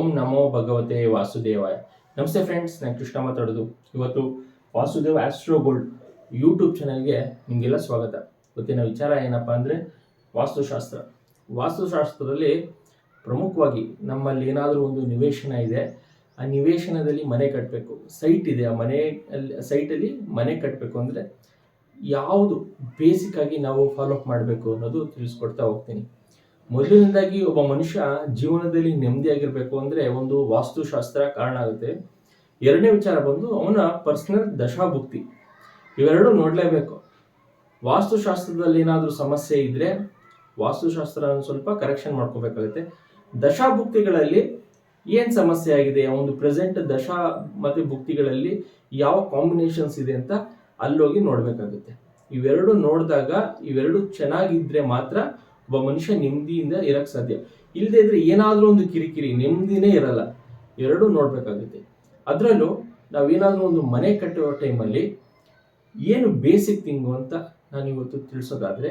ಓಂ ನಮೋ ಭಗವತೆ ವಾಸುದೇವಾಯ. ನಮಸ್ತೆ ಫ್ರೆಂಡ್ಸ್ ನಾನು ಕೃಷ್ಣ ಮಾತಾಡೋದು. ಇವತ್ತು ವಾಸುದೇವ ಆಸ್ಟ್ರೋ ಗೋಲ್ಡ್ ಯೂಟ್ಯೂಬ್ ಚಾನಲ್ಗೆ ನಿಮಗೆಲ್ಲ ಸ್ವಾಗತ. ಇವತ್ತಿನ ವಿಚಾರ ಏನಪ್ಪ ಅಂದರೆ ವಾಸ್ತುಶಾಸ್ತ್ರ. ವಾಸ್ತುಶಾಸ್ತ್ರದಲ್ಲಿ ಪ್ರಮುಖವಾಗಿ ನಮ್ಮಲ್ಲಿ ಏನಾದರೂ ಒಂದು ನಿವೇಶನ ಇದೆ, ಆ ನಿವೇಶನದಲ್ಲಿ ಮನೆ ಕಟ್ಟಬೇಕು ಸೈಟ್ ಇದೆ, ಆ ಮನೆ ಸೈಟಲ್ಲಿ ಮನೆ ಕಟ್ಟಬೇಕು ಅಂದರೆ ಯಾವುದು ಬೇಸಿಕ್ ಆಗಿ ನಾವು ಫಾಲೋ ಅಪ್ ಮಾಡಬೇಕು ಅನ್ನೋದು ತಿಳಿಸ್ಕೊಡ್ತಾ ಹೋಗ್ತೀನಿ. ಮೊದಲನೇದಾಗಿ ಒಬ್ಬ ಮನುಷ್ಯ ಜೀವನದಲ್ಲಿ ನೆಮ್ಮದಿಯಾಗಿರ್ಬೇಕು ಅಂದ್ರೆ ಒಂದು ವಾಸ್ತುಶಾಸ್ತ್ರ ಕಾರಣ ಆಗುತ್ತೆ. ಎರಡನೇ ವಿಚಾರ ಬಂದು ಅವನ ಪರ್ಸನಲ್ ದಶಾಭುಕ್ತಿ. ಇವೆರಡೂ ನೋಡಲೇಬೇಕು. ವಾಸ್ತುಶಾಸ್ತ್ರದಲ್ಲಿ ಏನಾದರೂ ಸಮಸ್ಯೆ ಇದ್ರೆ ವಾಸ್ತುಶಾಸ್ತ್ರ ಸ್ವಲ್ಪ ಕರೆಕ್ಷನ್ ಮಾಡ್ಕೋಬೇಕಾಗುತ್ತೆ. ದಶಾಭುಕ್ತಿಗಳಲ್ಲಿ ಏನು ಸಮಸ್ಯೆ ಆಗಿದೆ? ಒಂದು ಪ್ರೆಸೆಂಟ್ ದಶಾ ಮತ್ತೆ ಭುಕ್ತಿಗಳಲ್ಲಿ ಯಾವ ಕಾಂಬಿನೇಷನ್ಸ್ ಇದೆ ಅಂತ ಅಲ್ಲೋಗಿ ನೋಡಬೇಕಾಗುತ್ತೆ. ಇವೆರಡು ನೋಡಿದಾಗ ಇವೆರಡು ಚೆನ್ನಾಗಿದ್ರೆ ಮಾತ್ರ ಒಬ್ಬ ಮನುಷ್ಯ ನೆಮ್ಮದಿಯಿಂದ ಇರಕ್ಕೆ ಸಾಧ್ಯ. ಇಲ್ಲದೆ ಇದ್ರೆ ಏನಾದರೂ ಒಂದು ಕಿರಿಕಿರಿ, ನೆಮ್ಮದಿನೇ ಇರಲ್ಲ. ಎರಡೂ ನೋಡಬೇಕಾಗುತ್ತೆ. ಅದರಲ್ಲೂ ನಾವೇನಾದರೂ ಒಂದು ಮನೆ ಕಟ್ಟುವ ಟೈಮಲ್ಲಿ ಏನು ಬೇಸಿಕ್ ಥಿಂಗು ಅಂತ ನಾನು ಇವತ್ತು ತಿಳಿಸೋದಾದರೆ,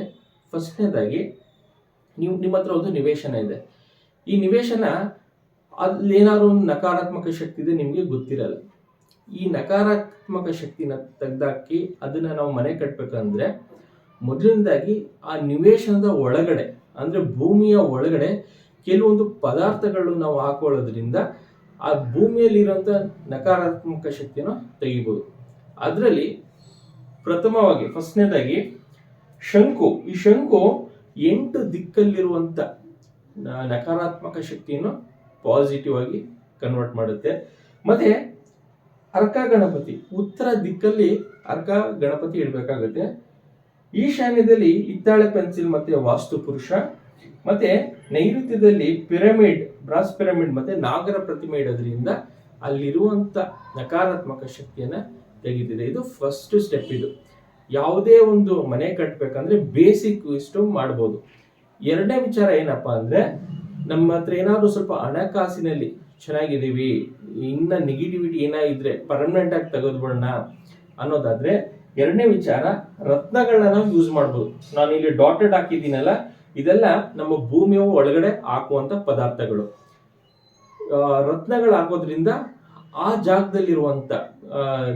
ಫಸ್ಟ್ನೇದಾಗಿ ನೀವು ನಿಮ್ಮ ಹತ್ರ ಒಂದು ನಿವೇಶನ ಇದೆ. ಈ ನಿವೇಶನ ಅಲ್ಲಿ ಏನಾದ್ರು ಒಂದು ನಕಾರಾತ್ಮಕ ಶಕ್ತಿ ಇದೆ ನಿಮಗೆ ಗೊತ್ತಿರಲ್ಲ. ಈ ನಕಾರಾತ್ಮಕ ಶಕ್ತಿನ ತೆಗ್ದಾಕಿ ಅದನ್ನ ನಾವು ಮನೆ ಕಟ್ಟಬೇಕಂದ್ರೆ ಮೊದಲನೇದಾಗಿ ಆ ನಿವೇಶನದ ಒಳಗಡೆ, ಅಂದ್ರೆ ಭೂಮಿಯ ಒಳಗಡೆ ಕೆಲವೊಂದು ಪದಾರ್ಥಗಳು ನಾವು ಹಾಕೊಳ್ಳೋದ್ರಿಂದ ಆ ಭೂಮಿಯಲ್ಲಿರುವಂಥ ನಕಾರಾತ್ಮಕ ಶಕ್ತಿಯನ್ನು ತೆಗಿಬೋದು. ಅದರಲ್ಲಿ ಪ್ರಥಮವಾಗಿ, ಫಸ್ಟ್ನೇದಾಗಿ ಶಂಕು. ಈ ಶಂಕು ಎಂಟು ದಿಕ್ಕಲ್ಲಿರುವಂಥ ನಕಾರಾತ್ಮಕ ಶಕ್ತಿಯನ್ನು ಪಾಸಿಟಿವ್ ಆಗಿ ಕನ್ವರ್ಟ್ ಮಾಡುತ್ತೆ. ಮತ್ತೆ ಅರ್ಕ ಗಣಪತಿ ಉತ್ತರ ದಿಕ್ಕಲ್ಲಿ ಅರ್ಕ ಗಣಪತಿ ಇಡಬೇಕಾಗುತ್ತೆ. ಈಶಾನ್ಯದಲ್ಲಿ ಹಿತ್ತಾಳೆ ಪೆನ್ಸಿಲ್ ಮತ್ತೆ ವಾಸ್ತು ಪುರುಷ, ಮತ್ತೆ ನೈಋತ್ಯದಲ್ಲಿ ಪಿರಮಿಡ್, ಬ್ರಾಸ್ ಪಿರಮಿಡ್ ಮತ್ತೆ ನಾಗರ ಪ್ರತಿಮೆ ಇಡೋದ್ರಿಂದ ಅಲ್ಲಿರುವಂತ ನಕಾರಾತ್ಮಕ ಶಕ್ತಿಯನ್ನ ತೆಗೆದಿದೆ. ಇದು ಫಸ್ಟ್ ಸ್ಟೆಪ್ ಇದು. ಯಾವುದೇ ಒಂದು ಮನೆ ಕಟ್ಟಬೇಕಂದ್ರೆ ಬೇಸಿಕ್ ಇಷ್ಟು ಮಾಡ್ಬೋದು. ಎರಡನೇ ವಿಚಾರ ಏನಪ್ಪಾ ಅಂದ್ರೆ ನಮ್ಮ ಹತ್ರ ಏನಾದ್ರು ಸ್ವಲ್ಪ ಹಣಕಾಸಿನಲ್ಲಿ ಚೆನ್ನಾಗಿದ್ದೀವಿ, ಇನ್ನ ನೆಗೆಟಿವಿಟಿ ಏನಾಗಿದ್ರೆ ಪರ್ಮನೆಂಟ್ ಆಗಿ ತೆಗೆದ್ಬಿಡೋಣ ಅನ್ನೋದಾದ್ರೆ ಎರಡನೇ ವಿಚಾರ ರತ್ನಗಳನ್ನ ನಾವು ಯೂಸ್ ಮಾಡ್ಬೋದು. ನಾನು ಇಲ್ಲಿ ಡಾಟೆಡ್ ಹಾಕಿದ್ದೀನಲ್ಲ ಇದೆಲ್ಲ ನಮ್ಮ ಭೂಮಿಯ ಒಳಗಡೆ ಹಾಕುವಂತ ಪದಾರ್ಥಗಳು. ರತ್ನಗಳು ಹಾಕೋದ್ರಿಂದ ಆ ಜಾಗದಲ್ಲಿರುವಂತ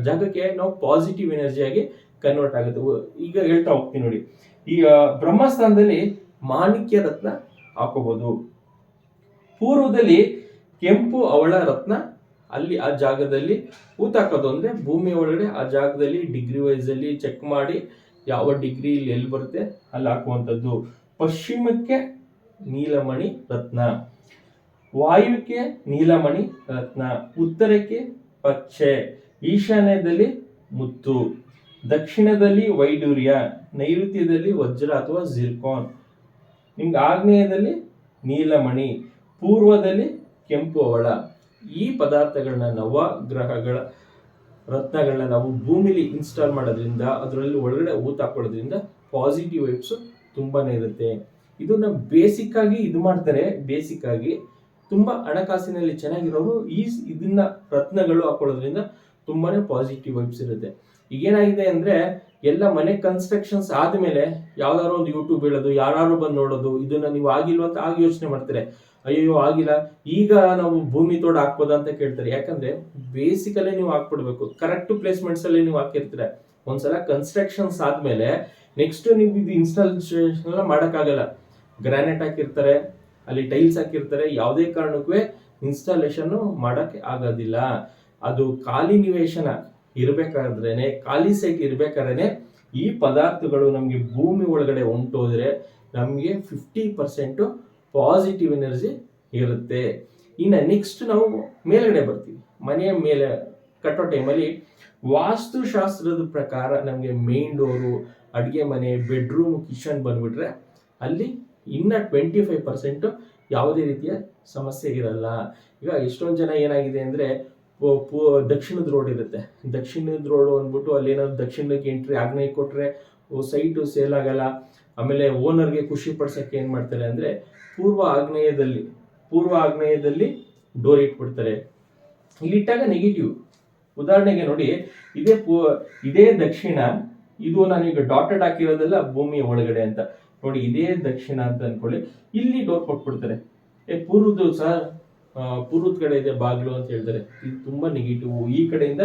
ಜಾಗಕ್ಕೆ ನಾವು ಪಾಸಿಟಿವ್ ಎನರ್ಜಿಯಾಗಿ ಕನ್ವರ್ಟ್ ಆಗುತ್ತೆ. ಈಗ ಹೇಳ್ತಾ ಹೋಗ್ತೀನಿ ನೋಡಿ. ಈ ಆ, ಬ್ರಹ್ಮಸ್ಥಾನದಲ್ಲಿ ಮಾಣಿಕ್ಯ ರತ್ನ ಹಾಕೋಬಹುದು ಪೂರ್ವದಲ್ಲಿ ಕೆಂಪು ಅವಳ ರತ್ನ ಅಲ್ಲಿ ಆ ಜಾಗದಲ್ಲಿ ಹೂತ್ ಅಂದರೆ ಭೂಮಿ ಒಳಗಡೆ ಆ ಜಾಗದಲ್ಲಿ ಡಿಗ್ರಿ ವೈಸ್ ಅಲ್ಲಿ ಚೆಕ್ ಮಾಡಿ ಯಾವ ಡಿಗ್ರಿ ಇಲ್ಲಿ ಎಲ್ಲಿ ಬರುತ್ತೆ ಅಲ್ಲಿ ಹಾಕುವಂಥದ್ದು. ಪಶ್ಚಿಮಕ್ಕೆ ನೀಲಮಣಿ ರತ್ನ ವಾಯುಕ್ಕೆ ನೀಲಮಣಿ ರತ್ನ, ಉತ್ತರಕ್ಕೆ ಪಚ್ಚೆ, ಈಶಾನ್ಯದಲ್ಲಿ ಮುತ್ತು, ದಕ್ಷಿಣದಲ್ಲಿ ವೈಡೂರ್ಯ, ನೈಋತ್ಯದಲ್ಲಿ ವಜ್ರ ಅಥವಾ ಜಿರ್ಕಾನ್ ನಿಮ್ಗೆ ಆಗ್ನೇಯದಲ್ಲಿ ನೀಲಮಣಿ, ಪೂರ್ವದಲ್ಲಿ ಕೆಂಪು ಅವಳ. ಈ ಪದಾರ್ಥಗಳನ್ನ ನವಗ್ರಹಗಳ ರತ್ನಗಳನ್ನ ನಾವು ಭೂಮಿಲಿ ಇನ್ಸ್ಟಾಲ್ ಮಾಡೋದ್ರಿಂದ, ಅದರಲ್ಲಿ ಒಳಗಡೆ ಊತ ಹಾಕೊಳ್ಳೋದ್ರಿಂದ ಪಾಸಿಟಿವ್ ವೈಬ್ಸ್ ತುಂಬಾನೇ ಇರುತ್ತೆ. ಇದನ್ನ ಬೇಸಿಕ್ ಆಗಿ ಇದು ಮಾಡ್ತಾರೆ. ಬೇಸಿಕ್ ಆಗಿ ತುಂಬಾ ಹಣಕಾಸಿನಲ್ಲಿ ಚೆನ್ನಾಗಿರೋರು ಈ ಇದನ್ನ ರತ್ನಗಳು ಹಾಕೊಳ್ಳೋದ್ರಿಂದ ತುಂಬಾನೇ ಪಾಸಿಟಿವ್ ವೈಬ್ಸ್ ಇರುತ್ತೆ. ಈಗೇನಾಗಿದೆ ಅಂದ್ರೆ ಎಲ್ಲ ಮನೆ ಕನ್ಸ್ಟ್ರಕ್ಷನ್ಸ್ ಆದ್ಮೇಲೆ ಯಾವ್ದಾದ್ರು ಒಂದು ಯೂಟ್ಯೂಬ್ ಹೇಳೋದು ಯಾರು ಬಂದು ನೋಡೋದು, ಇದನ್ನ ನೀವು ಆಗಿಲ್ವ ಅಂತ ಆಗ ಯೋಚನೆ ಮಾಡ್ತಾರೆ. ಅಯ್ಯೋ, ಆಗಿಲ್ಲ. ಈಗ ನಾವು ಭೂಮಿ ತೋಡ ಹಾಕ್ಬೋದಾ ಅಂತ ಕೇಳ್ತಾರೆ. ಯಾಕಂದ್ರೆ ಬೇಸಿಕಲ್ಲೇ ನೀವು ಹಾಕ್ಬಿಡ್ಬೇಕು. ಕರೆಕ್ಟ್ ಪ್ಲೇಸ್ಮೆಂಟ್ಸ್ ಅಲ್ಲಿ ನೀವು ಹಾಕಿರ್ತೀರ. ಒಂದ್ಸಲ ಕನ್ಸ್ಟ್ರಕ್ಷನ್ಸ್ ಆದ್ಮೇಲೆ ನೆಕ್ಸ್ಟ್ ನೀವು ಇದು ಇನ್ಸ್ಟಾಲೇಷನ್ ಎಲ್ಲ ಮಾಡೋಕ್ಕಾಗಲ್ಲ. ಗ್ರಾನೈಟ್ ಹಾಕಿರ್ತಾರೆ, ಅಲ್ಲಿ ಟೈಲ್ಸ್ ಹಾಕಿರ್ತಾರೆ, ಯಾವುದೇ ಕಾರಣಕ್ಕೂ ಇನ್ಸ್ಟಾಲೇಷನ್ ಮಾಡಕ್ ಆಗೋದಿಲ್ಲ. ಅದು ಖಾಲಿ ನಿವೇಶನ ಇರ್ಬೇಕಾದ್ರೇನೆ, ಖಾಲಿ ಸೈಟ್ ಇರ್ಬೇಕಾದ್ರೆ ಈ ಪದಾರ್ಥಗಳು ನಮಗೆ ಭೂಮಿ ಒಳಗಡೆ ಹೊಂಟೋದ್ರೆ ನಮಗೆ ಫಿಫ್ಟಿ ಪರ್ಸೆಂಟು ಪಾಸಿಟಿವ್ ಎನರ್ಜಿ ಇರುತ್ತೆ. ಇನ್ನು ನೆಕ್ಸ್ಟ್ ನಾವು ಮೇಲ್ಗಡೆ ಬರ್ತೀವಿ. ಮನೆಯ ಮೇಲೆ ಕಟ್ಟೋ ಟೈಮಲ್ಲಿ ವಾಸ್ತುಶಾಸ್ತ್ರದ ಪ್ರಕಾರ ನಮಗೆ ಮೇನ್ ಡೋರು ಅಡುಗೆ ಮನೆ ಬೆಡ್ರೂಮ್ ಕಿಚನ್ ಬಂದ್ಬಿಟ್ರೆ ಅಲ್ಲಿ ಇನ್ನ ಟ್ವೆಂಟಿ ಫೈವ್ ಪರ್ಸೆಂಟು ಯಾವುದೇ ರೀತಿಯ ಸಮಸ್ಯೆ ಇರಲ್ಲ. ಈಗ ಎಷ್ಟೊಂದು ಜನ ಏನಾಗಿದೆ ಅಂದರೆ ದಕ್ಷಿಣದ ರೋಡ್ ಇರುತ್ತೆ. ದಕ್ಷಿಣದ ರೋಡ್ ಅಂದ್ಬಿಟ್ಟು ಅಲ್ಲಿ ಏನಾದ್ರು ದಕ್ಷಿಣಕ್ಕೆ ಎಂಟ್ರಿ ಆಗ್ನೇಯ ಕೊಟ್ಟರೆ ಸೈಟು ಸೇಲ್ ಆಗಲ್ಲ. ಆಮೇಲೆ ಓನರ್ಗೆ ಖುಷಿ ಪಡ್ಸಕ್ಕೆ ಏನು ಮಾಡ್ತಾರೆ ಅಂದರೆ ಪೂರ್ವ ಆಗ್ನೇಯದಲ್ಲಿ ಪೂರ್ವ ಆಗ್ನೇಯದಲ್ಲಿ ಡೋರ್ ಇಟ್ಬಿಡ್ತಾರೆ. ಇಲ್ಲಿಟ್ಟಾಗ ನೆಗೆಟಿವ್ ಉದಾಹರಣೆಗೆ ನೋಡಿ, ಇದೇ ಪೂ, ಇದೇ ದಕ್ಷಿಣ, ಇದು ನಾನೀಗ ಡಾಟೆಡ್ ಹಾಕಿರೋದೆಲ್ಲ ಭೂಮಿಯ ಒಳಗಡೆ ಅಂತ. ನೋಡಿ, ಇದೇ ದಕ್ಷಿಣ ಅಂತ ಅನ್ಕೊಳ್ಳಿ. ಇಲ್ಲಿ ಡೋರ್ ಕೊಟ್ಬಿಡ್ತಾರೆ. ಏ, ಪೂರ್ವದ್ದು ಸರ್ ಪೂರ್ವದ ಕಡೆ ಇದೆ ಬಾಗಿಲು ಅಂತ ಹೇಳ್ತಾರೆ. ಇದು ತುಂಬಾ ನೆಗೆಟಿವ್ ಈ ಕಡೆಯಿಂದ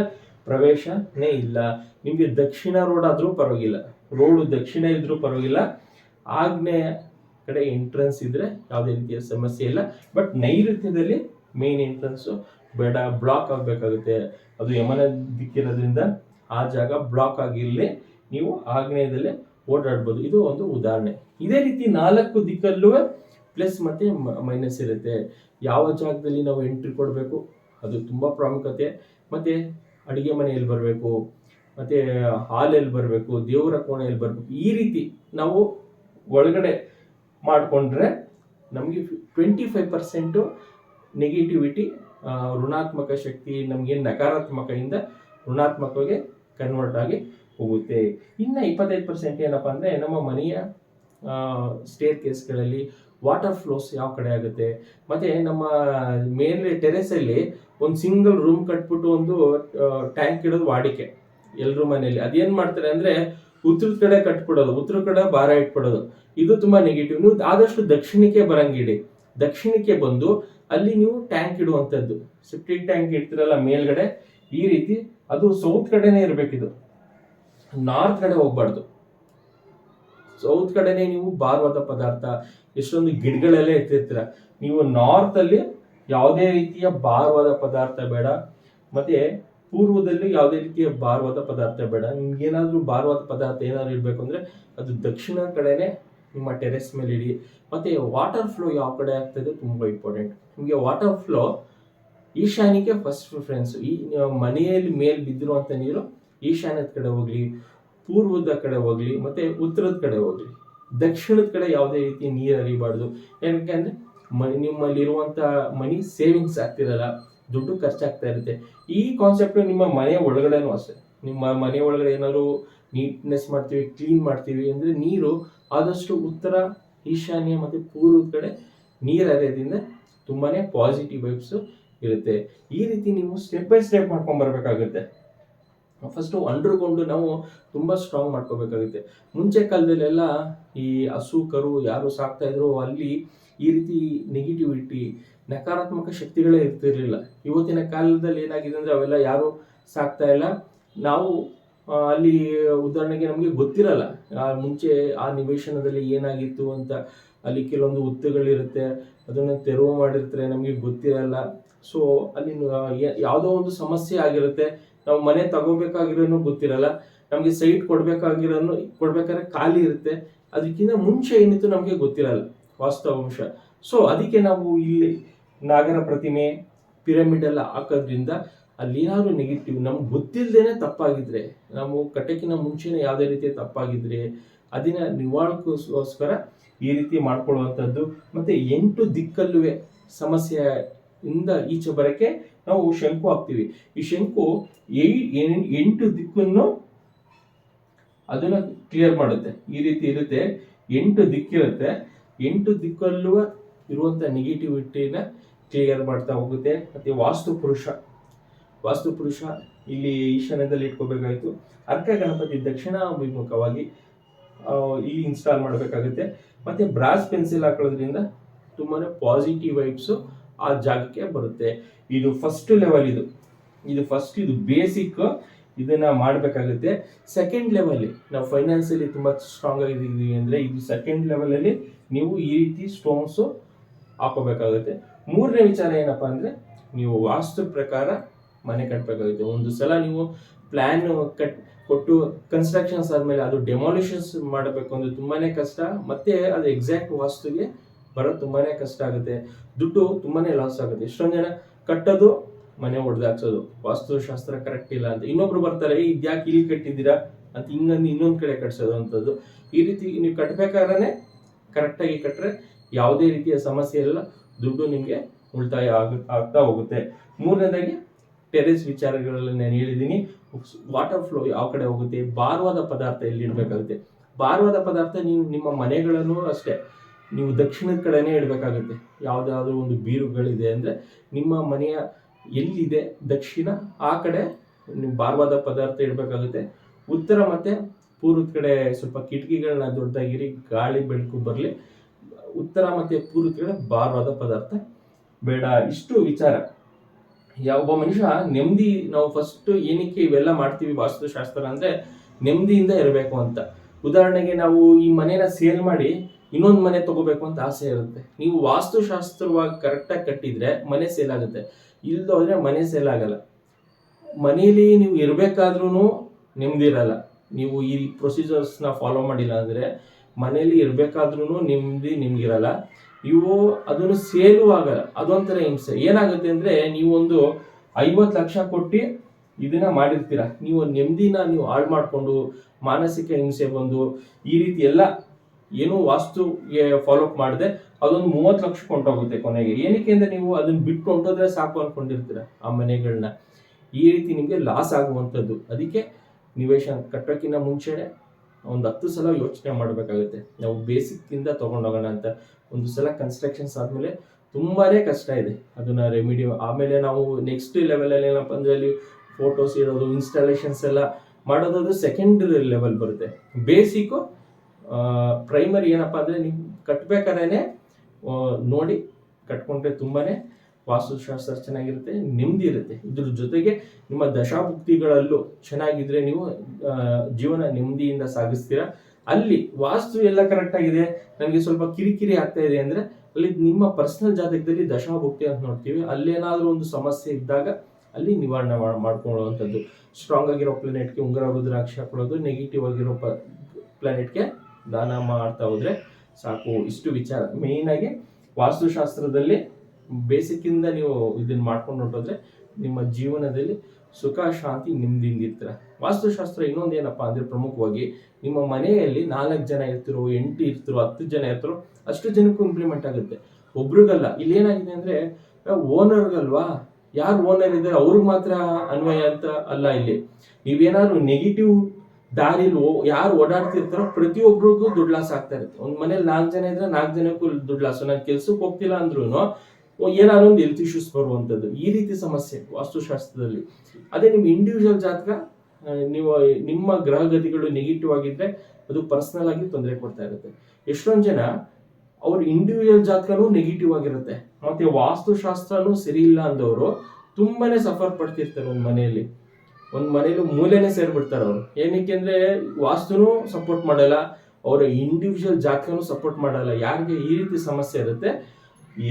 ಪ್ರವೇಶನೇ ಇಲ್ಲ. ನಿಮಗೆ ದಕ್ಷಿಣ ರೋಡ್ ಆದ್ರೂ ಪರವಾಗಿಲ್ಲ. ರೋಡ್ ದಕ್ಷಿಣ ಇದ್ರೂ ಪರವಾಗಿಲ್ಲ. ಆಗ್ನೇಯ ಕಡೆ ಎಂಟ್ರೆನ್ಸ್ ಇದ್ರೆ ಯಾವುದೇ ರೀತಿಯ ಸಮಸ್ಯೆ ಇಲ್ಲ. ಬಟ್ ನೈಋತ್ಯದಲ್ಲಿ ಮೇನ್ ಎಂಟ್ರೆನ್ಸ್ ಬೇಡ ಬ್ಲಾಕ್ ಆಗಬೇಕಾಗುತ್ತೆ. ಅದು ಯಮನ ದಿಕ್ಕಿರೋದ್ರಿಂದ ಆ ಜಾಗ ಬ್ಲಾಕ್ ಆಗಿರಲಿ ನೀವು ಆಗ್ನೇಯದಲ್ಲೇ ಓಡಾಡ್ಬೋದು. ಇದು ಒಂದು ಉದಾಹರಣೆ. ಇದೇ ರೀತಿ ನಾಲ್ಕು ದಿಕ್ಕಲ್ಲೂ ಪ್ಲಸ್ ಮತ್ತೆ ಮೈನಸ್ ಇರುತ್ತೆ. ಯಾವ ಜಾಗದಲ್ಲಿ ನಾವು ಎಂಟ್ರಿ ಕೊಡಬೇಕು? ಅದು ತುಂಬಾ ಪ್ರಾಮುಖ್ಯತೆ. ಮತ್ತೆ ಅಡಿಗೆ ಮನೆಯಲ್ಲಿ ಬರಬೇಕು. ಮತ್ತೆ ಎಲ್ಲಿ ಬರಬೇಕು, ದೇವರ ಕೋಣೆಯಲ್ಲಿ ಬರಬೇಕು, ಈ ರೀತಿ ನಾವು ಒಳಗಡೆ ಮಾಡಿಕೊಂಡ್ರೆ ನಮಗೆ ಟ್ವೆಂಟಿ ಫೈವ್ ಪರ್ಸೆಂಟು ನೆಗೆಟಿವಿಟಿ ಋಣಾತ್ಮಕ ಶಕ್ತಿ, ನಮಗೆ ನಕಾರಾತ್ಮಕದಿಂದ ಋಣಾತ್ಮಕವಾಗಿ ಕನ್ವರ್ಟ್ ಆಗಿ ಹೋಗುತ್ತೆ. ಇನ್ನು ಇಪ್ಪತ್ತೈದು ಪರ್ಸೆಂಟ್ ಏನಪ್ಪ ಅಂದರೆ ನಮ್ಮ ಮನೆಯ ಸ್ಟೇರ್ ಕೇಸ್ಗಳಲ್ಲಿ ವಾಟರ್ ಫ್ಲೋಸ್ ಯಾವ ಕಡೆ ಆಗುತ್ತೆ? ಮತ್ತೆ ನಮ್ಮ ಮೇಲೆ ಟೆರೆಸಲ್ಲಿ ಒಂದು ಸಿಂಗಲ್ ರೂಮ್ ಕಟ್ಬಿಟ್ಟು ಒಂದು ಟ್ಯಾಂಕ್ ಇಡೋದು ವಾಡಿಕೆ. ಎಲ್ರ ಮನೆಯಲ್ಲಿ. ಅದೇನ್ ಮಾಡ್ತಾರೆ ಅಂದ್ರೆ ಉತ್ತರದ ಕಡೆ ಕಟ್ಬಿಡೋದು, ಉತ್ತರ ಕಡೆ ಭಾರ ಇಟ್ಬಿಡೋದು. ಇದು ತುಂಬಾ ನೆಗೆಟಿವ್ ನೀವು ಆದಷ್ಟು ದಕ್ಷಿಣಕ್ಕೆ ಬರಂಗಿಡಿ. ದಕ್ಷಿಣಕ್ಕೆ ಬಂದು ಅಲ್ಲಿ ನೀವು ಟ್ಯಾಂಕ್ ಇಡುವಂಥದ್ದು ಸೆಪ್ಟಿಕ್ ಟ್ಯಾಂಕ್ ಇಡ್ತಿರಲ್ಲ ಮೇಲ್ಗಡೆ, ಈ ರೀತಿ ಅದು ಸೌತ್ ಕಡೆನೇ ಇರಬೇಕಿದು. ನಾರ್ತ್ ಕಡೆ ಹೋಗ್ಬಾರ್ದು. ಸೌತ್ ಕಡೆನೆ ನೀವು ಭಾರವಾದ ಪದಾರ್ಥ, ಎಷ್ಟೊಂದು ಗಿಡಗಳೆಲ್ಲ ಇರ್ತಿರ್ತೀರ. ನೀವು ನಾರ್ತ್ ಅಲ್ಲಿ ಯಾವುದೇ ರೀತಿಯ ಭಾರವಾದ ಪದಾರ್ಥ ಬೇಡ. ಮತ್ತೆ ಪೂರ್ವದಲ್ಲಿ ಯಾವುದೇ ರೀತಿಯ ಭಾರವಾದ ಪದಾರ್ಥ ಬೇಡ. ನಿಮ್ಗೆ ಏನಾದರೂ ಭಾರವಾದ ಪದಾರ್ಥ ಏನಾದ್ರು ಇರಬೇಕು ಅಂದ್ರೆ ಅದು ದಕ್ಷಿಣ ಕಡೆನೆ ನಿಮ್ಮ ಟೆರೆಸ್ ಮೇಲೆ ಇಡಿ. ಮತ್ತೆ ವಾಟರ್ ಫ್ಲೋ ಯಾವ ಕಡೆ ಆಗ್ತದೆ ತುಂಬಾ ಇಂಪಾರ್ಟೆಂಟ್ ನಿಮಗೆ ವಾಟರ್ ಫ್ಲೋ ಈಶಾನ್ಯಕ್ಕೆ ಫಸ್ಟ್ ಪ್ರಿಫರೆನ್ಸ್ ಈ ಮನೆಯಲ್ಲಿ ಮೇಲೆ ಬಿದ್ದಿರುವಂಥ ನೀರು ಈಶಾನ್ಯದ ಕಡೆ ಹೋಗಲಿ, ಪೂರ್ವದ ಕಡೆ ಹೋಗಲಿ, ಮತ್ತೆ ಉತ್ತರದ ಕಡೆ ಹೋಗಲಿ. ದಕ್ಷಿಣದ ಕಡೆ ಯಾವುದೇ ರೀತಿ ನೀರು ಹರಿಬಾರ್ದು. ಯಾಕೆ ಅಂದರೆ ಮ ನಿಮ್ಮಲ್ಲಿರುವಂತ ಮನಿ ಸೇವಿಂಗ್ಸ್ ಆಗ್ತಿರಲ್ಲ. ದುಡ್ಡು ಖರ್ಚಾಗ್ತಾ ಇರುತ್ತೆ. ಈ ಕಾನ್ಸೆಪ್ಟ್ ನಿಮ್ಮ ಮನೆಯ ಒಳಗಡೆನೂ ಅಷ್ಟೇ. ನಿಮ್ಮ ಮನೆ ಒಳಗಡೆ ಏನಾದ್ರು ನೀಟ್ನೆಸ್ ಮಾಡ್ತೀವಿ ಕ್ಲೀನ್ ಮಾಡ್ತೀವಿ ಅಂದ್ರೆ ನೀರು ಆದಷ್ಟು ಉತ್ತರ ಈಶಾನ್ಯ ಮತ್ತೆ ಪೂರ್ವದ ಕಡೆ ನೀರು ಹರಿಯೋದ್ರಿಂದ ತುಂಬಾನೇ ಪಾಸಿಟಿವ್ ವೈಬ್ಸ್ ಇರುತ್ತೆ. ಈ ರೀತಿ ನೀವು ಸ್ಟೆಪ್ ಬೈ ಸ್ಟೆಪ್ ಮಾಡ್ಕೊಂಬರ್ಬೇಕಾಗುತ್ತೆ ಫಸ್ಟ್ ಅಂಡರ್ಕೊಂಡು ನಾವು ತುಂಬಾ ಸ್ಟ್ರಾಂಗ್ ಮಾಡ್ಕೋಬೇಕಾಗುತ್ತೆ. ಮುಂಚೆ ಕಾಲದಲ್ಲೆಲ್ಲ ಈ ಹಸು, ಕರು ಯಾರು ಸಾಕ್ತಾ ಇದ್ರು ಅಲ್ಲಿ ಈ ರೀತಿ ನೆಗೆಟಿವಿಟಿ ನಕಾರಾತ್ಮಕ ಶಕ್ತಿಗಳೇ ಇರ್ತಿರ್ಲಿಲ್ಲ. ಇವತ್ತಿನ ಕಾಲದಲ್ಲಿ ಏನಾಗಿದೆ ಅಂದ್ರೆ ಅವೆಲ್ಲ ಯಾರು ಸಾಕ್ತಾ ಇಲ್ಲ. ನಾವು ಅಲ್ಲಿ ಉದಾಹರಣೆಗೆ ನಮಗೆ ಗೊತ್ತಿರಲ್ಲ ಮುಂಚೆ ಆ ನಿವೇಶನದಲ್ಲಿ ಏನಾಗಿತ್ತು ಅಂತ. ಅಲ್ಲಿ ಕೆಲವೊಂದು ಹುತ್ತುಗಳಿರುತ್ತೆ, ಅದನ್ನು ತೆರವು ಮಾಡಿರ್ತಾರೆ, ನಮಗೆ ಗೊತ್ತಿರಲ್ಲ. ಸೊ ಅಲ್ಲಿ ಯಾವುದೋ ಒಂದು ಸಮಸ್ಯೆ ಆಗಿರುತ್ತೆ. ನಾವು ಮನೆ ತಗೋಬೇಕಾಗಿರೋನು ಗೊತ್ತಿರಲ್ಲ. ನಮಗೆ ಸೈಟ್ ಕೊಡಬೇಕಾಗಿರೋನು, ಕೊಡ್ಬೇಕಾದ್ರೆ ಖಾಲಿ ಇರುತ್ತೆ. ಅದಕ್ಕಿಂತ ಮುಂಚೆ ಏನಿತ್ತು ನಮಗೆ ಗೊತ್ತಿರಲ್ಲ. ವಾಸ್ತವಾಂಶ ಸೊ ಅದಕ್ಕೆ ನಾವು ಇಲ್ಲಿ ನಾಗರ ಪ್ರತಿಮೆ ಪಿರಮಿಡ್ ಎಲ್ಲ ಹಾಕೋದ್ರಿಂದ ಅಲ್ಲಿ ಏನಾದ್ರು ನೆಗೆಟಿವ್ ನಮ್ಗೆ ಗೊತ್ತಿಲ್ಲದೇನೆ ತಪ್ಪಾಗಿದ್ರೆ, ನಾವು ಕಟಕಿನ ಮುಂಚೆನೇ ಯಾವುದೇ ರೀತಿಯ ತಪ್ಪಾಗಿದ್ರೆ ಅದನ್ನ ನಿವಾರಣಕ್ಕೋಸ್ಕರ ಈ ರೀತಿ ಮಾಡ್ಕೊಳ್ಳುವಂಥದ್ದು. ಮತ್ತು ಎಂಟು ದಿಕ್ಕಲ್ಲೂ ಸಮಸ್ಯೆ ಇಂದ ಈಚೆ ಬರೋಕ್ಕೆ ನಾವು ಶಂಕು ಹಾಕ್ತೀವಿ. ಈ ಶಂಕು ಎಂಟು ದಿಕ್ಕನ್ನು ಅದನ್ನು ಕ್ಲಿಯರ್ ಮಾಡುತ್ತೆ. ಈ ರೀತಿ ಇರುತ್ತೆ. ಎಂಟು ದಿಕ್ಕಿರುತ್ತೆ. ಎಂಟು ದಿಕ್ಕಲ್ಲೂ ಇರುವಂಥ ನೆಗೆಟಿವಿಟಿನ ಕ್ಲಿಯರ್ ಮಾಡ್ತಾ ಹೋಗುತ್ತೆ. ಮತ್ತೆ ವಾಸ್ತು ಪುರುಷ. ವಾಸ್ತು ಪುರುಷ ಇಲ್ಲಿ ಈಶಾನ್ಯದಲ್ಲಿ ಇಟ್ಕೋಬೇಕಾಯ್ತು. ಅರ್ಕ ಗಣಪತಿ ದಕ್ಷಿಣ ಅಭಿಮುಖವಾಗಿ ಇಲ್ಲಿ ಇನ್ಸ್ಟಾಲ್ ಮಾಡಬೇಕಾಗುತ್ತೆ. ಮತ್ತೆ ಬ್ರಾಸ್ ಪೆನ್ಸಿಲ್ ಹಾಕೊಳ್ಳೋದ್ರಿಂದ ತುಂಬಾನೇ ಪಾಸಿಟಿವ್ ವೈಬ್ಸ್ ಆ ಜಾಗಕ್ಕೆ ಬರುತ್ತೆ. ಇದು ಫಸ್ಟ್ ಲೆವೆಲ್ ಇದು. ಇದು ಫಸ್ಟ್ ಇದು ಬೇಸಿಕ್ ಇದನ್ನ ಮಾಡಬೇಕಾಗುತ್ತೆ. ಸೆಕೆಂಡ್ ಲೆವೆಲ್ ನಾವು ಫೈನಾನ್ಸಲ್ಲಿ ತುಂಬಾ ಸ್ಟ್ರಾಂಗ್ ಆಗಿದ್ದೀವಿ ಅಂದ್ರೆ ಇದು ಸೆಕೆಂಡ್ ಲೆವೆಲಲ್ಲಿ ನೀವು ಈ ರೀತಿ ಸ್ಟೋನ್ಸ್ ಹಾಕೋಬೇಕಾಗುತ್ತೆ. ಮೂರನೇ ವಿಚಾರ ಏನಪ್ಪಾ ಅಂದ್ರೆ, ನೀವು ವಾಸ್ತು ಪ್ರಕಾರ ಮನೆ ಕಟ್ಟಬೇಕಾಗುತ್ತೆ ಒಂದು ಸಲ ನೀವು ಪ್ಲಾನ್ ಕಟ್, ಕೊಟ್ಟು ಕನ್ಸ್ಟ್ರಕ್ಷನ್ಸ್ ಆದಮೇಲೆ ಅದು ಡೆಮಾಲಿಷನ್ಸ್ ಮಾಡಬೇಕು ಅಂದ್ರೆ ತುಂಬಾನೇ ಕಷ್ಟ. ಮತ್ತೆ ಅದು ಎಕ್ಸಾಕ್ಟ್ ವಾಸ್ತುಗೆ ಬರೋದು ತುಂಬಾನೇ ಕಷ್ಟ ಆಗುತ್ತೆ. ದುಡ್ಡು ತುಂಬಾನೇ ಲಾಸ್ ಆಗುತ್ತೆ. ಎಷ್ಟೊಂದ್ ಜನ ಕಟ್ಟೋದು ಮನೆ ಹೊಡೆದಾಕ್ಸೋದು ವಾಸ್ತುಶಾಸ್ತ್ರ ಕರೆಕ್ಟ್ ಇಲ್ಲ ಅಂತ. ಇನ್ನೊಬ್ರು ಬರ್ತಾರೆ "ಏ, ಇದ್ಯಾಕೆ ಇಲ್ಲಿ ಕಟ್ಟಿದ್ದೀರಾ? ಅಂತ ಹಿಂಗಂದು ಇನ್ನೊಂದು ಕಡೆ ಕಟ್ಸೋದು ಅಂತದ್ದು ಈ ರೀತಿ ನೀವು ಕಟ್ಟಬೇಕಾದ್ರೆ ಕರೆಕ್ಟಾಗಿ ಕಟ್ಟರೆ ಯಾವುದೇ ರೀತಿಯ ಸಮಸ್ಯೆ ಇಲ್ಲ. ದುಡ್ಡು ನಿಮಗೆ ಉಳಿತಾಯ ಆಗ ಆಗ್ತಾ ಹೋಗುತ್ತೆ. ಮೂರನೇದಾಗಿ ಟೆರೆಸ್ ವಿಚಾರಗಳಲ್ಲಿ ನಾನು ಹೇಳಿದ್ದೀನಿ. ವಾಟರ್ ಫ್ಲೋ ಯಾವ ಕಡೆ ಹೋಗುತ್ತೆ? ಭಾರವಾದ ಪದಾರ್ಥ ಎಲ್ಲಿ ಇಡಬೇಕಾಗುತ್ತೆ? ಭಾರವಾದ ಪದಾರ್ಥ ನೀವು ನಿಮ್ಮ ಮನೆಗಳನ್ನು ಅಷ್ಟೇ ನೀವು ದಕ್ಷಿಣದ ಕಡೆನೇ ಇಡಬೇಕಾಗುತ್ತೆ. ಯಾವುದಾದ್ರೂ ಒಂದು ಬೀರುಗಳಿದೆ ಅಂದರೆ ನಿಮ್ಮ ಮನೆಯ ಎಲ್ಲಿದೆ? ದಕ್ಷಿಣ, ಆ ಕಡೆ ನೀವು ಭಾರವಾದ ಪದಾರ್ಥ ಇಡಬೇಕಾಗುತ್ತೆ. ಉತ್ತರ ಮತ್ತೆ ಪೂರ್ವದ ಕಡೆ ಸ್ವಲ್ಪ ಕಿಟಕಿಗಳನ್ನ ದೊಡ್ಡದಾಗಿರಿ, ಗಾಳಿ ಬೆಳಕು ಬರಲಿ. ಉತ್ತರ ಮತ್ತೆ ಪೂರ್ವದ ಕಡೆ ಭಾರವಾದ ಪದಾರ್ಥ. ಬೇಡ, ಇಷ್ಟು ವಿಚಾರ. ಯಾವೊಬ್ಬ ಮನುಷ್ಯ ನೆಮ್ಮದಿ, ನಾವು ಫಸ್ಟ್ ಏನಕ್ಕೆ ಇವೆಲ್ಲ ಮಾಡ್ತೀವಿ ವಾಸ್ತುಶಾಸ್ತ್ರ ಅಂದ್ರೆ ನೆಮ್ಮದಿಯಿಂದ ಇರಬೇಕು ಅಂತ. ಉದಾಹರಣೆಗೆ ನಾವು ಈ ಮನೇನ ಸೇಲ್ ಮಾಡಿ ಇನ್ನೊಂದು ಮನೆ ತಗೋಬೇಕು ಅಂತ ಆಸೆ ಇರುತ್ತೆ. ನೀವು ವಾಸ್ತುಶಾಸ್ತ್ರವಾಗಿ ಕರೆಕ್ಟಾಗಿ ಕಟ್ಟಿದ್ರೆ ಮನೆ ಸೇಲ್ ಆಗುತ್ತೆ. ಇಲ್ದೋದ್ರೆ ಮನೆ ಸೇಲ್ ಆಗಲ್ಲ. ಮನೇಲಿ ನೀವು ಇರಬೇಕಾದ್ರೂ ನೆಮ್ಮದಿರಲ್ಲ ನೀವು ಈ ಪ್ರೊಸೀಜರ್ಸ್ನ ಫಾಲೋ ಮಾಡಿಲ್ಲ ಅಂದರೆ ಮನೇಲಿ ಇರಬೇಕಾದ್ರೂ ನೆಮ್ಮದಿ ನಿಮ್ಗಿರಲ್ಲ. ಇವು ಅದನ್ನು ಸೇಲು ಆಗಲ್ಲ. ಅದೊಂಥರ ಹಿಂಸೆ. ಏನಾಗುತ್ತೆ ಅಂದರೆ ನೀವೊಂದು ಐವತ್ತು ಲಕ್ಷ ಕೊಟ್ಟು ಇದನ್ನ ಮಾಡಿರ್ತೀರ. ನೀವು ನೆಮ್ಮದಿನ ನೀವು ಹಾಳು ಮಾಡಿಕೊಂಡು ಮಾನಸಿಕ ಹಿಂಸೆ ಬಂದು ಈ ರೀತಿ ಎಲ್ಲ ಏನು ವಾಸ್ತುಗೆ ಫಾಲೋ ಅಪ್ ಮಾಡದೆ, ಅದೊಂದು ಮೂವತ್ತು ಲಕ್ಷ ಕೊಂಟೋಗುತ್ತೆ ಕೊನೆಗೆ. ಏನಕ್ಕೆ ಅಂದ್ರೆ ನೀವು ಅದನ್ನ ಬಿಟ್ಟು ಹೊಂಟೋದ್ರೆ ಸಾಕು ಅನ್ಕೊಂಡಿರ್ತೀರ ಆ ಮನೆಗಳನ್ನ ಈ ರೀತಿ ನಿಮಗೆ ಲಾಸ್ ಆಗುವಂಥದ್ದು. ಅದಕ್ಕೆ ನಿವೇಶನ ಕಟ್ಟೋಕ್ಕಿಂತ ಮುಂಚೆನೆ ಒಂದು ಹತ್ತು ಸಲ ಯೋಚನೆ ಮಾಡಬೇಕಾಗುತ್ತೆ. ನಾವು ಬೇಸಿಕ್ಕಿಂದ ತೊಗೊಂಡೋಗೋಣ ಅಂತ. ಒಂದು ಸಲ ಕನ್ಸ್ಟ್ರಕ್ಷನ್ಸ್ ಆದಮೇಲೆ ತುಂಬಾನೇ ಕಷ್ಟ ಇದೆ ಅದನ್ನ ರೆಮಿಡಿ ಆಮೇಲೆ ನಾವು ನೆಕ್ಸ್ಟ್ ಲೆವೆಲಲ್ಲಿ ಏನಪ್ಪ ಅಂದರೆ ಅಲ್ಲಿ ಫೋಟೋಸ್ ಇರೋದು ಇನ್ಸ್ಟಾಲೇಷನ್ಸ್ ಎಲ್ಲ ಮಾಡೋದಾದ್ರೆ ಸೆಕೆಂಡರಿ ಲೆವೆಲ್ ಬರುತ್ತೆ. ಬೇಸಿಕ್ಕು ಪ್ರೈಮರಿ ಏನಪ್ಪ ಅಂದರೆ ನೀವು ಕಟ್ಟಬೇಕಾದ್ರೆ ನೋಡಿ ಕಟ್ಕೊಂಡ್ರೆ ತುಂಬಾನೇ ವಾಸ್ತುಶಾಸ್ತ್ರ ಚೆನ್ನಾಗಿರುತ್ತೆ, ನೆಮ್ಮದಿ ಇರುತ್ತೆ. ಇದ್ರ ಜೊತೆಗೆ ನಿಮ್ಮ ದಶಾಭುಕ್ತಿಗಳಲ್ಲೂ ಚೆನ್ನಾಗಿದ್ರೆ ನೀವು ಜೀವನ ನೆಮ್ಮದಿಯಿಂದ ಸಾಗಿಸ್ತೀರಾ. ಅಲ್ಲಿ ವಾಸ್ತು ಎಲ್ಲ ಕರೆಕ್ಟ್ ಆಗಿದೆ ನನಗೆ ಸ್ವಲ್ಪ ಕಿರಿಕಿರಿ ಆಗ್ತಾ ಇದೆ ಅಂದ್ರೆ ಅಲ್ಲಿ ನಿಮ್ಮ ಪರ್ಸನಲ್ ಜಾತಕದಲ್ಲಿ ದಶಾಭುಕ್ತಿ ಅಂತ ನೋಡ್ತೀವಿ. ಅಲ್ಲೇನಾದರೂ ಒಂದು ಸಮಸ್ಯೆ ಇದ್ದಾಗ ಅಲ್ಲಿ ನಿವಾರಣೆ ಮಾಡ್- ಮಾಡ್ಕೊಳ್ಳುವಂಥದ್ದು. ಸ್ಟ್ರಾಂಗ್ ಆಗಿರೋ ಪ್ಲಾನೆಟ್ಗೆ ಉಂಗರ, ರುದ್ರಾಕ್ಷಿ ಹಾಕೊಳ್ಳೋದು ನೆಗೆಟಿವ್ ಆಗಿರೋ ಪ್ಲಾನೆಟ್ಗೆ ದಾನ ಮಾಡ್ತಾ ಹೋದ್ರೆ ಸಾಕು ಇಷ್ಟು ವಿಚಾರ. ಮೇಯ್ನ್ ಆಗಿ ವಾಸ್ತುಶಾಸ್ತ್ರದಲ್ಲಿ ಬೇಸಿಕ್ಕಿಂದ ನೀವು ಇದನ್ನ ಮಾಡ್ಕೊಂಡು ಹೊರಟೋದ್ರೆ ನಿಮ್ಮ ಜೀವನದಲ್ಲಿ ಸುಖ, ಶಾಂತಿ ನಿಮ್ದಿಂದ ಇರ್ತೀರ ವಾಸ್ತುಶಾಸ್ತ್ರ ಇನ್ನೊಂದು ಏನಪ್ಪಾ ಅಂದ್ರೆ ಪ್ರಮುಖವಾಗಿ ನಿಮ್ಮ ಮನೆಯಲ್ಲಿ ನಾಲ್ಕು ಜನ ಇರ್ತಿರೋ, ಎಂಟು ಇರ್ತಿರೋ, ಹತ್ತು ಜನ ಇರ್ತಿರೋ ಅಷ್ಟು ಜನಕ್ಕೂ ಇಂಪ್ಲಿಮೆಂಟ್ ಆಗುತ್ತೆ. ಒಬ್ರಿಗಲ್ಲ, ಇಲ್ಲಿ ಏನಾಗಿದೆ ಅಂದ್ರೆ ಓನರ್ಗಲ್ವಾ? ಯಾರು ಓನರ್ ಇದ್ದಾರೆ? ಅವ್ರಿಗೆ ಮಾತ್ರ ಅನ್ವಯ ಅಂತ ಅಲ್ಲ ಇಲ್ಲಿ. ನೀವೇನಾದ್ರು ನೆಗೆಟಿವ್ ದಾರಿಲಿ ಯಾರು ಓಡಾಡ್ತಿರ್ತಾರೋ ಪ್ರತಿಯೊಬ್ಬರಿಗೂ ದುಡ್ಡು ಲಾಸ್ ಆಗ್ತಾ ಇರುತ್ತೆ. ಒಂದ್ ಮನೇಲಿ ನಾಲ್ಕು ಜನ ಇದ್ರೆ ನಾಲ್ಕು ಜನಕ್ಕೂ ದುಡ್ಡು ನಾನು ಕೆಲ್ಸಕ್ಕೆ ಹೋಗ್ತಿಲ್ಲ ಅಂದ್ರೂ ಏನಾದ್ರು ಒಂದು ಹೆಲ್ತ್ ಇಶ್ಯೂಸ್ ಬರುವಂಥದ್ದು ಈ ರೀತಿ ಸಮಸ್ಯೆ ವಾಸ್ತುಶಾಸ್ತ್ರದಲ್ಲಿ. ಅದೇ ನಿಮ್ಮ ಇಂಡಿವಿಜುವಲ್ ಜಾತಕ ನೀವು, ನಿಮ್ಮ ಗ್ರಹಗತಿಗಳು ನೆಗೆಟಿವ್ ಆಗಿದ್ರೆ ಅದು ಪರ್ಸನಲ್ ಆಗಿ ತೊಂದರೆ ಕೊಡ್ತಾ ಇರುತ್ತೆ. ಎಷ್ಟೊಂದು ಜನ ಅವ್ರ ಇಂಡಿವಿಜುವಲ್ ಜಾತಕನೂ ನೆಗೆಟಿವ್ ಆಗಿರುತ್ತೆ. ಮತ್ತೆ ವಾಸ್ತುಶಾಸ್ತ್ರನೂ ಸರಿ ಇಲ್ಲ ಅಂದವರು ತುಂಬಾನೇ ಸಫರ್ ಪಡ್ತಿರ್ತಾರೆ ಒಂದು ಮನೆಯಲ್ಲಿ. ಒಂದು ಮನೇಲಿ ಮೂಲೆನೇ ಸೇರ್ಬಿಡ್ತಾರೆ ಅವರು. ಏನಕ್ಕೆ ಅಂದ್ರೆ ವಾಸ್ತುನೂ ಸಪೋರ್ಟ್ ಮಾಡಲ್ಲ, ಅವರ ಇಂಡಿವಿಜುವಲ್ ಜಾತಕನೂ ಸಪೋರ್ಟ್ ಮಾಡಲ್ಲ. ಯಾರಿಗೆ ಈ ರೀತಿ ಸಮಸ್ಯೆ ಇರುತ್ತೆ,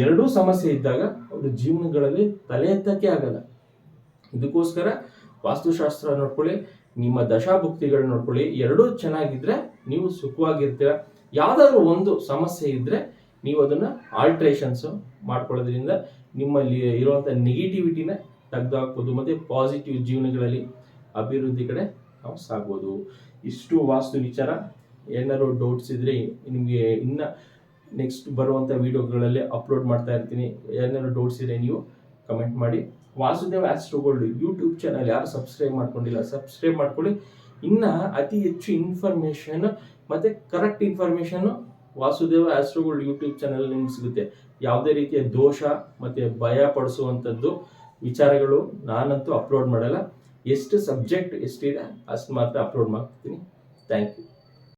ಎರಡೂ ಸಮಸ್ಯೆ ಇದ್ದಾಗ ಅವ್ರ ಜೀವನಗಳಲ್ಲಿ ತಲೆ ಎತ್ತಕ್ಕೆ ಆಗಲ್ಲ. ಇದಕ್ಕೋಸ್ಕರ ವಾಸ್ತುಶಾಸ್ತ್ರ ನೋಡ್ಕೊಳ್ಳಿ, ನಿಮ್ಮ ದಶಾಭುಕ್ತಿಗಳು ನೋಡ್ಕೊಳ್ಳಿ. ಎರಡೂ ಚೆನ್ನಾಗಿದ್ರೆ ನೀವು ಸುಖವಾಗಿರ್ತೀರ. ಯಾವ್ದಾದ್ರು ಒಂದು ಸಮಸ್ಯೆ ಇದ್ರೆ ನೀವು ಅದನ್ನ ಆಲ್ಟ್ರೇಷನ್ಸ್ ಮಾಡ್ಕೊಳ್ಳೋದ್ರಿಂದ ನಿಮ್ಮಲ್ಲಿ ಇರುವಂತ ನೆಗೆಟಿವಿಟಿನ ತೆಗೆದುಹಾಕ್ಬೋದು ಮತ್ತು ಪಾಸಿಟಿವ್ ಜೀವನಗಳಲ್ಲಿ ಅಭಿವೃದ್ಧಿ ಕಡೆ ನಾವು ಸಾಗ್ಬೋದು. ಇಷ್ಟು ವಾಸ್ತು ವಿಚಾರ. ಏನಾದ್ರು ಡೌಟ್ಸ್ ಇದ್ರೆ ನಿಮಗೆ ಇನ್ನ ನೆಕ್ಸ್ಟ್ ಬರುವಂಥ ವಿಡಿಯೋಗಳಲ್ಲಿ ಅಪ್ಲೋಡ್ ಮಾಡ್ತಾ ಇರ್ತೀನಿ. ಏನಾದ್ರು ಡೌಟ್ಸ್ ಇದ್ರೆ ನೀವು ಕಮೆಂಟ್ ಮಾಡಿ. ವಾಸುದೇವ್ ಆಸ್ಟ್ರೋಗೋಲ್ಡ್ ಯೂಟ್ಯೂಬ್ ಚಾನಲ್ ಯಾರು ಸಬ್ಸ್ಕ್ರೈಬ್ ಮಾಡ್ಕೊಂಡಿಲ್ಲ ಸಬ್ಸ್ಕ್ರೈಬ್ ಮಾಡ್ಕೊಳ್ಳಿ. ಇನ್ನ ಅತಿ ಹೆಚ್ಚು ಇನ್ಫಾರ್ಮೇಶನ್ ಮತ್ತೆ ಕರೆಕ್ಟ್ ಇನ್ಫಾರ್ಮೇಷನ್ನು ವಾಸುದೇವ ಆಸ್ಟ್ರೋಗೋಲ್ಡ್ ಯೂಟ್ಯೂಬ್ ಚಾನಲ್ ನಿಮ್ಗೆ ಸಿಗುತ್ತೆ. ಯಾವುದೇ ರೀತಿಯ ದೋಷ ಮತ್ತೆ ಭಯ ಪಡಿಸುವಂಥದ್ದು ವಿಚಾರಗಳು ನಾನಂತೂ ಅಪ್ಲೋಡ್ ಮಾಡಲ್ಲ. ಎಷ್ಟು ಸಬ್ಜೆಕ್ಟ್ ಎಷ್ಟಿದೆ ಅಷ್ಟು ಮಾತ್ರ ಅಪ್ಲೋಡ್ ಮಾಡ್ತೀನಿ. Thank you